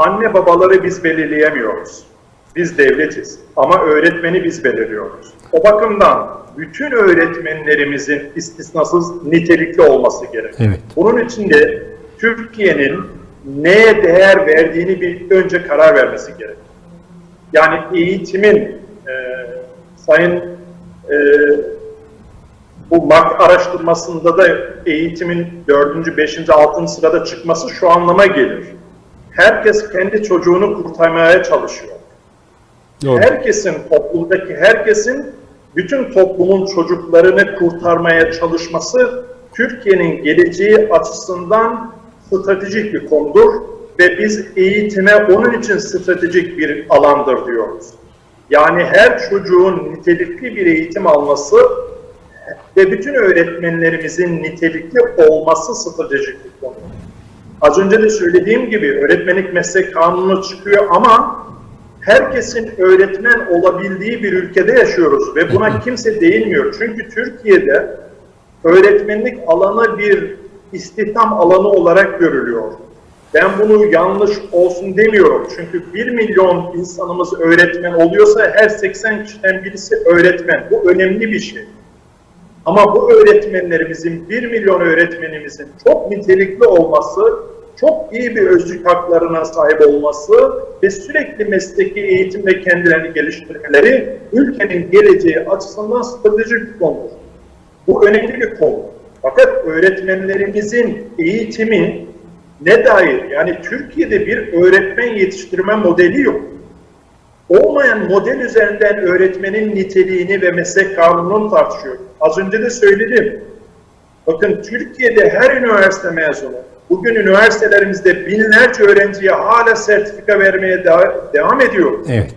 anne babaları biz belirleyemiyoruz. Biz devletiz ama öğretmeni biz belirliyoruz. O bakımdan bütün öğretmenlerimizin istisnasız nitelikli olması gerek. Evet. Bunun için de Türkiye'nin neye değer verdiğini bir önce karar vermesi gerek. Yani eğitimin e, sayın e, bu MAK araştırmasında da eğitimin dördüncü, beşinci, altıncı sırada çıkması şu anlama gelir. Herkes kendi çocuğunu kurtarmaya çalışıyor. Doğru. Herkesin, toplumdaki herkesin bütün toplumun çocuklarını kurtarmaya çalışması Türkiye'nin geleceği açısından stratejik bir konudur ve biz eğitime onun için stratejik bir alandır diyoruz. Yani her çocuğun nitelikli bir eğitim alması ve bütün öğretmenlerimizin nitelikli olması stratejik bir konu. Az önce de söylediğim gibi öğretmenlik meslek kanunu çıkıyor ama herkesin öğretmen olabildiği bir ülkede yaşıyoruz ve buna kimse değinmiyor. Çünkü Türkiye'de öğretmenlik alanı bir istihdam alanı olarak görülüyor. Ben bunu yanlış olsun demiyorum. Çünkü 1 milyon insanımız öğretmen oluyorsa her 80 kişiden birisi öğretmen. Bu önemli bir şey. Ama bu öğretmenlerimizin, 1 milyon öğretmenimizin çok nitelikli olması, çok iyi bir özlük haklarına sahip olması ve sürekli mesleki eğitimle kendilerini geliştirmeleri ülkenin geleceği açısından stratejik bir konudur. Bu önemli bir konu. Fakat öğretmenlerimizin eğitimi ne dair? Yani Türkiye'de bir öğretmen yetiştirme modeli yok. Olmayan model üzerinden öğretmenin niteliğini ve meslek kanununu tartışıyor. Az önce de söyledim. Bakın Türkiye'de her üniversite mezunu, bugün üniversitelerimizde binlerce öğrenciye hala sertifika vermeye de- devam ediyor. Evet.